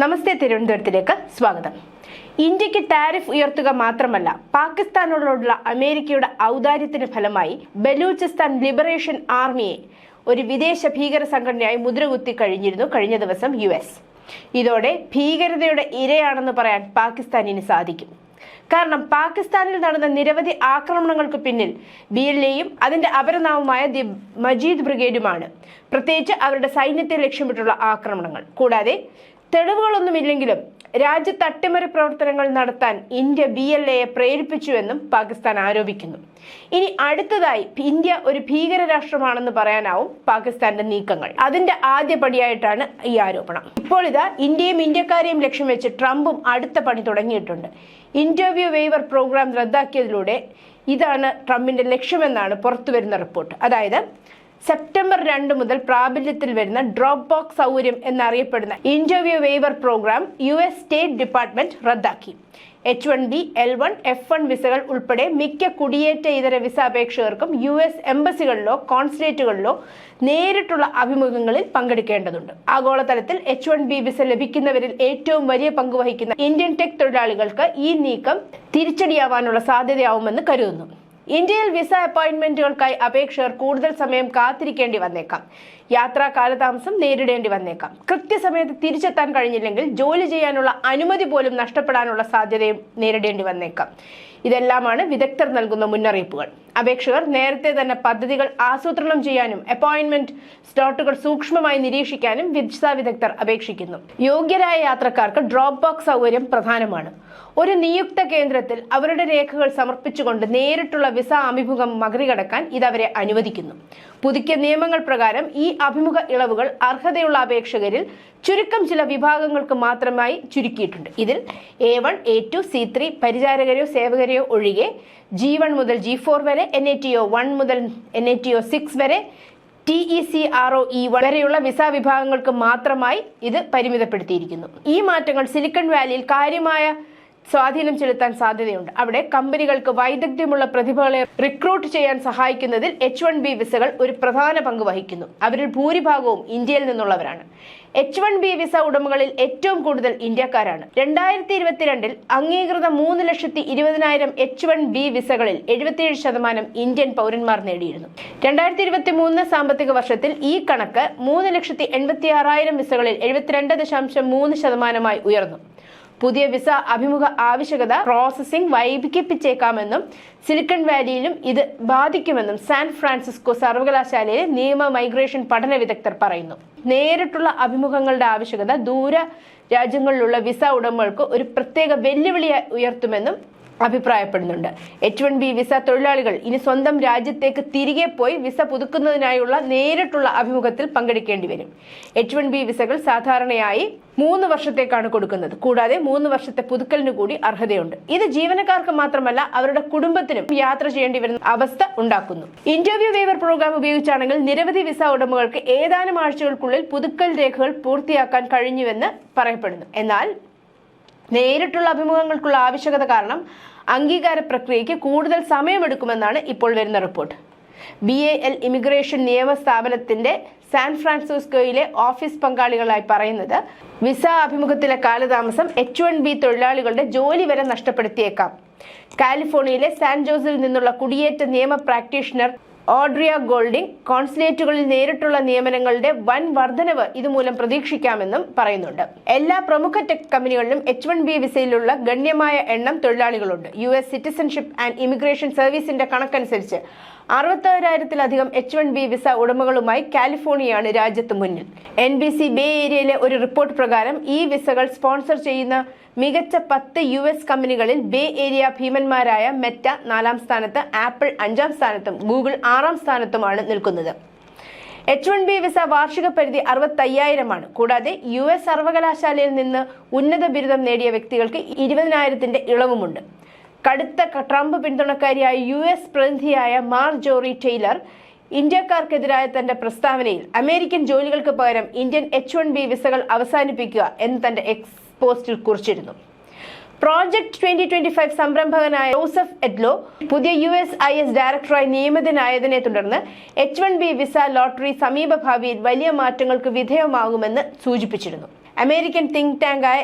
നമസ്തേ തിരുവനന്തപുരത്തിലേക്ക് സ്വാഗതം. ഇന്ത്യയ്ക്ക് ടാരിഫ് ഉയർത്തുക മാത്രമല്ല പാകിസ്ഥാനോടുള്ള അമേരിക്കയുടെ ഔദാര്യത്തിന് ഫലമായി ബലൂചിസ്ഥാൻ ലിബറേഷൻ ആർമിയെ ഒരു വിദേശ ഭീകര സംഘടനയായി മുദ്രകുത്തി കഴിഞ്ഞിരുന്നു കഴിഞ്ഞ ദിവസം യു എസ്. ഇതോടെ ഭീകരതയുടെ ഇരയാണെന്ന് പറയാൻ പാകിസ്ഥാനിന് സാധിക്കും. കാരണം പാകിസ്ഥാനിൽ നടന്ന നിരവധി ആക്രമണങ്ങൾക്ക് പിന്നിൽ ബി എൽ എയും അതിന്റെ അപരനാമമായ ദി മജീദ് ബ്രിഗേഡുമാണ്. പ്രത്യേകിച്ച് അവരുടെ സൈന്യത്തെ ലക്ഷ്യമിട്ടുള്ള ആക്രമണങ്ങൾ. കൂടാതെ തെളിവുകളൊന്നുമില്ലെങ്കിലും രാജ്യത്ത് അട്ടിമറി പ്രവർത്തനങ്ങൾ നടത്താൻ ഇന്ത്യ ബി എൽ എയെ പ്രേരിപ്പിച്ചുവെന്നും പാകിസ്ഥാൻ ആരോപിക്കുന്നു. ഇനി അടുത്തതായി ഇന്ത്യ ഒരു ഭീകര രാഷ്ട്രമാണെന്ന് പറയാനാവും പാകിസ്ഥാന്റെ നീക്കങ്ങൾ. അതിന്റെ ആദ്യ പടിയായിട്ടാണ് ഈ ആരോപണം. ഇപ്പോൾ ഇതാ ഇന്ത്യയും ഇന്ത്യക്കാരെയും ലക്ഷ്യം വെച്ച് ട്രംപും അടുത്ത പണി തുടങ്ങിയിട്ടുണ്ട്. ഇന്റർവ്യൂ വെയ്വർ പ്രോഗ്രാം റദ്ദാക്കിയതിലൂടെ ഇതാണ് ട്രംപിന്റെ ലക്ഷ്യമെന്നാണ് പുറത്തുവരുന്ന റിപ്പോർട്ട്. അതായത് സെപ്റ്റംബർ രണ്ട് മുതൽ പ്രാബല്യത്തിൽ വരുന്ന ഡ്രോപ്പ് ബോക്സ് സൗകര്യം എന്നറിയപ്പെടുന്ന interview waiver programme US state state department റദ്ദാക്കി. H one B L one F one വിസകൾ ഉൾപ്പെടെ മിക്ക കുടിയേറ്റ ഇതര വിസ അപേക്ഷകർക്കും യു എസ് എംബസികളിലോ കോൺസുലേറ്റുകളിലോ നേരിട്ടുള്ള അഭിമുഖങ്ങളിൽ പങ്കെടുക്കേണ്ടതുണ്ട്. ആഗോളതലത്തിൽ എച്ച് വൺ ബി വിസ ലഭിക്കുന്നവരിൽ ഏറ്റവും വലിയ പങ്ക് വഹിക്കുന്ന ഇന്ത്യൻ ടെക് തൊഴിലാളികൾക്ക് ഈ നീക്കം തിരിച്ചടിയാവാനുള്ള സാധ്യതയാവുമെന്ന് കരുതുന്നു. ഇന്ത്യയിൽ വിസ അപ്പോയിന്റ്മെന്റുകൾക്കായി അപേക്ഷകർ കൂടുതൽ സമയം കാത്തിരിക്കേണ്ടി വന്നേക്കാം. യാത്രാ കാലതാമസം നേരിടേണ്ടി വന്നേക്കാം. കൃത്യസമയത്ത് തിരിച്ചെത്താൻ കഴിഞ്ഞില്ലെങ്കിൽ ജോലി ചെയ്യാനുള്ള അനുമതി പോലും നഷ്ടപ്പെടാനുള്ള സാധ്യതയും നേരിടേണ്ടി വന്നേക്കാം. ഇതെല്ലാമാണ് വിദഗ്ധർ നൽകുന്ന മുന്നറിയിപ്പുകൾ. അപേക്ഷകർ നേരത്തെ തന്നെ പദ്ധതികൾ ആസൂത്രണം ചെയ്യാനും അപ്പോയിന്റ്മെന്റ് സ്ലോട്ടുകൾ സൂക്ഷ്മമായി നിരീക്ഷിക്കാനും വിസ വിദഗ്ധർ അപേക്ഷിക്കുന്നു. യോഗ്യരായ യാത്രക്കാർക്ക് ഡ്രോപ്പ് ബോക്സ് സൗകര്യം പ്രധാനമാണ്. ഒരു നിയുക്ത കേന്ദ്രത്തിൽ അവരുടെ രേഖകൾ സമർപ്പിച്ചുകൊണ്ട് നേരിട്ടുള്ള വിസ അഭിമുഖം മറികടക്കാൻ ഇത് അവരെ അനുവദിക്കുന്നു. പുതുക്കിയ നിയമങ്ങൾ പ്രകാരം ഈ അഭിമുഖ ഇളവുകൾ അർഹതയുള്ള അപേക്ഷകരിൽ ചുരുക്കം ചില വിഭാഗങ്ങൾക്ക് മാത്രമായി ചുരുക്കിയിട്ടുണ്ട്. ഇതിൽ A one A two C three പരിചാരകരെയോ സേവകരെയോ ഒഴികെ ജി വൺ മുതൽ ജി ഫോർ വരെ N A T O one മുതൽ N A T O six വരെ T E C R O E വരെയുള്ള വിസ വിഭാഗങ്ങൾക്ക് മാത്രമായി ഇത് പരിമിതപ്പെടുത്തിയിരിക്കുന്നു. ഈ മാറ്റങ്ങൾ സിലിക്കൺ വാലിയിൽ കാര്യമായ സ്വാധീനം ചെലുത്താൻ സാധ്യതയുണ്ട്. അവിടെ കമ്പനികൾക്ക് വൈദഗ്ധ്യമുള്ള പ്രതിഭകളെ റിക്രൂട്ട് ചെയ്യാൻ സഹായിക്കുന്നതിൽ എച്ച് വൺ ബി വിസകൾ ഒരു പ്രധാന പങ്ക് വഹിക്കുന്നു. അവരിൽ ഭൂരിഭാഗവും ഇന്ത്യയിൽ നിന്നുള്ളവരാണ്. എച്ച് വൺ ബി വിസ ഉടമകളിൽ ഏറ്റവും കൂടുതൽ ഇന്ത്യക്കാരാണ്. രണ്ടായിരത്തി ഇരുപത്തിരണ്ടിൽ അംഗീകൃത മൂന്ന് ലക്ഷത്തി ഇരുപതിനായിരം എച്ച് വൺ ബി വിസകളിൽ എഴുപത്തിയേഴ് ശതമാനം ഇന്ത്യൻ പൗരന്മാർ നേടിയിരുന്നു. രണ്ടായിരത്തി ഇരുപത്തി മൂന്ന് സാമ്പത്തിക വർഷത്തിൽ ഈ കണക്ക് മൂന്ന് ലക്ഷത്തി എൺപത്തി ആറായിരം വിസകളിൽ എഴുപത്തിരണ്ട് ദശാംശം മൂന്ന് ശതമാനമായി ഉയർന്നു. പുതിയ വിസ അഭിമുഖ ആവശ്യകത പ്രോസസ്സിംഗ് വൈകിപ്പിച്ചേക്കാമെന്നും സിലിക്കൺ വാലിയിലും ഇത് ബാധിക്കുമെന്നും സാൻ ഫ്രാൻസിസ്കോ സർവകലാശാലയിലെ നിയമ മൈഗ്രേഷൻ പഠന വിദഗ്ധർ പറയുന്നു. നേരിട്ടുള്ള അഭിമുഖങ്ങളുടെ ആവശ്യകത ദൂര രാജ്യങ്ങളിലുള്ള വിസ ഉടമകൾക്ക് ഒരു പ്രത്യേക വെല്ലുവിളി ഉയർത്തുമെന്നും അഭിപ്രായപ്പെടുന്നുണ്ട്. എച്ച് വൺ ബി വിസ തൊഴിലാളികൾ ഇനി സ്വന്തം രാജ്യത്തേക്ക് തിരികെ പോയി വിസ പുതുക്കുന്നതിനായുള്ള നേരിട്ടുള്ള അഭിമുഖത്തിൽ പങ്കെടുക്കേണ്ടി വരും. എച്ച് വൺ ബി വിസകൾ സാധാരണയായി മൂന്ന് വർഷത്തേക്കാണ് കൊടുക്കുന്നത്. കൂടാതെ മൂന്ന് വർഷത്തെ പുതുക്കലിന് കൂടി അർഹതയുണ്ട്. ഇത് ജീവനക്കാർക്ക് മാത്രമല്ല അവരുടെ കുടുംബത്തിനും യാത്ര ചെയ്യേണ്ടി വരുന്ന അവസ്ഥ ഉണ്ടാക്കുന്നു. ഇന്റർവ്യൂ വേവർ പ്രോഗ്രാം ഉപയോഗിച്ചാണെങ്കിൽ നിരവധി വിസ ഉടമകൾക്ക് ഏതാനും ആഴ്ചകൾക്കുള്ളിൽ പുതുക്കൽ രേഖകൾ പൂർത്തിയാക്കാൻ കഴിഞ്ഞുവെന്ന് പറയപ്പെടുന്നു. എന്നാൽ നേരിട്ടുള്ള അഭിമുഖങ്ങൾക്കുള്ള ആവശ്യകത കാരണം അംഗീകാര പ്രക്രിയയ്ക്ക് കൂടുതൽ സമയമെടുക്കുമെന്നാണ് ഇപ്പോൾ വരുന്ന report. B A L immigration നിയമ സ്ഥാപനത്തിന്റെ സാൻ ഫ്രാൻസിസ്കോയിലെ ഓഫീസ് പങ്കാളികളായി പറയുന്നത് വിസ അഭിമുഖത്തിലെ കാലതാമസം എച്ച് വൺ ബി തൊഴിലാളികളുടെ ജോലി വരെ നഷ്ടപ്പെടുത്തിയേക്കാം. കാലിഫോർണിയയിലെ സാൻ ജോസിൽ നിന്നുള്ള കുടിയേറ്റ നിയമ പ്രാക്ടീഷണർ ഓഡ്രിയ ഗോൾഡിംഗ് കോൺസുലേറ്റുകളിൽ നേരിട്ടുള്ള നിയമനങ്ങളുടെ വൻ വർധനവ് ഇതുമൂലം പ്രതീക്ഷിക്കാമെന്നും പറയുന്നുണ്ട്. എല്ലാ പ്രമുഖ ടെക് കമ്പനികളിലും എച്ച് വൺ ബി വിസയിലുള്ള ഗണ്യമായ എണ്ണം തൊഴിലാളികളുണ്ട്. U S citizenship and immigration സർവീസിന്റെ കണക്കനുസരിച്ച് അറുപത്താറായിരത്തിലധികം എച്ച് വൺ ബി വിസ ഉടമകളുമായി കാലിഫോർണിയയാണ് രാജ്യത്ത് മുന്നിൽ. എൻ ബി സി ബേ ഏരിയയിലെ ഒരു റിപ്പോർട്ട് പ്രകാരം ഈ വിസകൾ സ്പോൺസർ ചെയ്യുന്ന മികച്ച പത്ത് യു എസ് കമ്പനികളിൽ ബേ ഏരിയ ഭീമന്മാരായ മെറ്റ നാലാം സ്ഥാനത്ത് ആപ്പിൾ അഞ്ചാം സ്ഥാനത്തും ഗൂഗിൾ ആറാം സ്ഥാനത്തുമാണ് നിൽക്കുന്നത്. എച്ച് വൺ ബി വിസ വാർഷിക പരിധി അറുപത്തയ്യായിരമാണ്. കൂടാതെ യു എസ് സർവകലാശാലയിൽ നിന്ന് ഉന്നത ബിരുദം നേടിയ വ്യക്തികൾക്ക് ഇരുപതിനായിരത്തിന്റെ ഇളവുമുണ്ട്. കടുത്ത ട്രംപ് പിന്തുണക്കാരിയായ യു എസ് പ്രതിനിധിയായ മാർ ജോറി ടെയ്ലർ ഇന്ത്യക്കാർക്കെതിരായ തന്റെ പ്രസ്താവനയിൽ അമേരിക്കൻ ജോലികൾക്ക് പകരം ഇന്ത്യൻ എച്ച് വൺ ബി വിസകൾ അവസാനിപ്പിക്കുക എന്ന് തന്റെ എക്സ് പോസ്റ്റിൽ കുറിച്ചിരുന്നു. പ്രോജക്ട് ട്വന്റി ട്വന്റി ഫൈവ് സംരംഭകനായ ജോസഫ് എഡ്ലോ പുതിയ യു എസ് ഐ എസ് ഡയറക്ടറായി നിയമിതനായതിനെ തുടർന്ന് H one B visa lottery സമീപഭാവിയിൽ വലിയ മാറ്റങ്ങൾക്ക് വിധേയമാകുമെന്ന് സൂചിപ്പിച്ചിരുന്നു. അമേരിക്കൻ തിങ്ക് ടാങ്കായ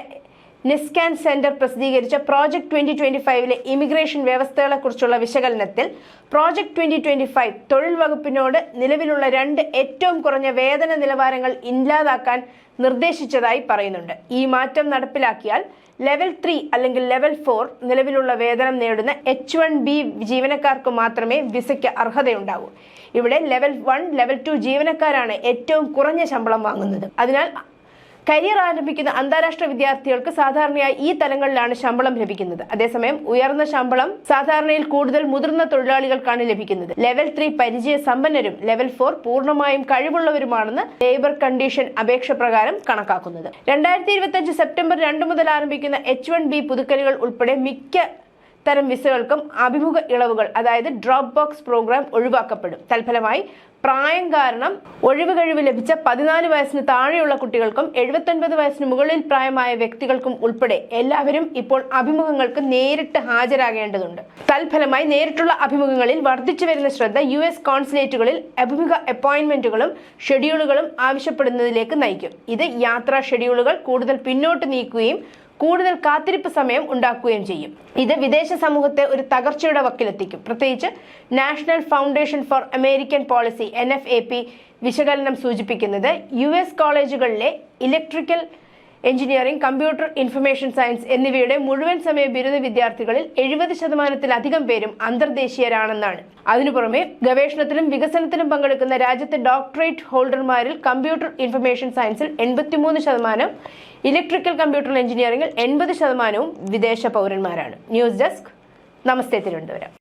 നിസ്കാൻ സെന്റർ പ്രസിദ്ധീകരിച്ച പ്രോജക്ട് ട്വന്റി ട്വന്റി ഫൈവിലെ ഇമിഗ്രേഷൻ വ്യവസ്ഥകളെക്കുറിച്ചുള്ള വിശകലനത്തിൽ പ്രോജക്ട് ട്വന്റി ട്വന്റി ഫൈവ് തൊഴിൽ വകുപ്പിനോട് നിലവിലുള്ള രണ്ട് ഏറ്റവും കുറഞ്ഞ വേതന നിലവാരങ്ങൾ ഇല്ലാതാക്കാൻ നിർദ്ദേശിച്ചതായി പറയുന്നുണ്ട്. ഈ മാറ്റം നടപ്പിലാക്കിയാൽ ലെവൽ ത്രീ അല്ലെങ്കിൽ ലെവൽ ഫോർ നിലവിലുള്ള വേതനം നേടുന്ന എച്ച് വൺ ബി ജീവനക്കാർക്ക് മാത്രമേ വിസയ്ക്ക് അർഹതയുണ്ടാവൂ. ഇവിടെ ലെവൽ വൺ ലെവൽ ടു ജീവനക്കാരാണ് ഏറ്റവും കുറഞ്ഞ ശമ്പളം വാങ്ങുന്നത്. അതിനാൽ കരിയർ ആരംഭിക്കുന്ന അന്താരാഷ്ട്ര വിദ്യാർത്ഥികൾക്ക് സാധാരണയായി ഈ തലങ്ങളിലാണ് ശമ്പളം ലഭിക്കുന്നത്. അതേസമയം ഉയർന്ന ശമ്പളം സാധാരണയിൽ കൂടുതൽ മുതിർന്ന തൊഴിലാളികൾക്കാണ് ലഭിക്കുന്നത്. ലെവൽ ത്രീ പരിചയ സമ്പന്നരും ലെവൽ ഫോർ പൂർണമായും കഴിവുള്ളവരുമാണെന്ന് ലേബർ കണ്ടീഷൻ അപേക്ഷ പ്രകാരം കണക്കാക്കുന്നത്. രണ്ടായിരത്തി ഇരുപത്തി സെപ്റ്റംബർ രണ്ട് മുതൽ ആരംഭിക്കുന്ന എച്ച് വൺ ബി പുതുക്കലുകൾ ഉൾപ്പെടെ മിക്ക തരം വിസകൾക്കും അഭിമുഖ ഇളവുകൾ അതായത് ഡ്രോപ്പ് ബോക്സ് പ്രോഗ്രാം ഒഴിവാക്കപ്പെടും. തൽഫലമായി പ്രായം കാരണം ഒഴിവ് കഴിവ് ലഭിച്ച പതിനാല് വയസ്സിന് താഴെയുള്ള കുട്ടികൾക്കും എഴുപത്തൊൻപത് വയസ്സിന് മുകളിൽ പ്രായമായ വ്യക്തികൾക്കും ഉൾപ്പെടെ എല്ലാവരും ഇപ്പോൾ അഭിമുഖങ്ങൾക്ക് നേരിട്ട് ഹാജരാകേണ്ടതുണ്ട്. തൽഫലമായി നേരിട്ടുള്ള അഭിമുഖങ്ങളിൽ വർദ്ധിച്ചു വരുന്ന ശ്രദ്ധ യു എസ് കോൺസുലേറ്റുകളിൽ അഭിമുഖ അപ്പോയിന്റ്മെന്റുകളും ഷെഡ്യൂളുകളും ആവശ്യപ്പെടുന്നതിലേക്ക് നയിക്കും. ഇത് യാത്രാ ഷെഡ്യൂളുകൾ കൂടുതൽ പിന്നോട്ട് നീക്കുകയും കൂടുതൽ കാത്തിരിപ്പ് സമയം ഉണ്ടാക്കുകയും ചെയ്യും. ഇത് വിദേശ സമൂഹത്തെ ഒരു തകർച്ചയുടെ വക്കിലെത്തിക്കും. പ്രത്യേകിച്ച് national foundation for American policy N വിശകലനം സൂചിപ്പിക്കുന്നത് യു കോളേജുകളിലെ electrical engineering computer information science എന്നിവയുടെ മുഴുവൻ സമയ ബിരുദ വിദ്യാർത്ഥികളിൽ എഴുപത് ശതമാനത്തിലധികം പേരും അന്തർദേശീയരാണെന്നാണ്. അതിനു പുറമെ ഗവേഷണത്തിലും വികസനത്തിലും പങ്കെടുക്കുന്ന രാജ്യത്തെ ഡോക്ടറേറ്റ് ഹോൾഡർമാരിൽ കമ്പ്യൂട്ടർ ഇൻഫർമേഷൻ സയൻസിൽ എൺപത്തിമൂന്ന് ശതമാനം ഇലക്ട്രിക്കൽ കമ്പ്യൂട്ടർ എഞ്ചിനീയറിംഗിൽ എൺപത് ശതമാനവും വിദേശ പൗരന്മാരാണ്. News desk. നമസ്തേ തിരുവനന്തപുരം.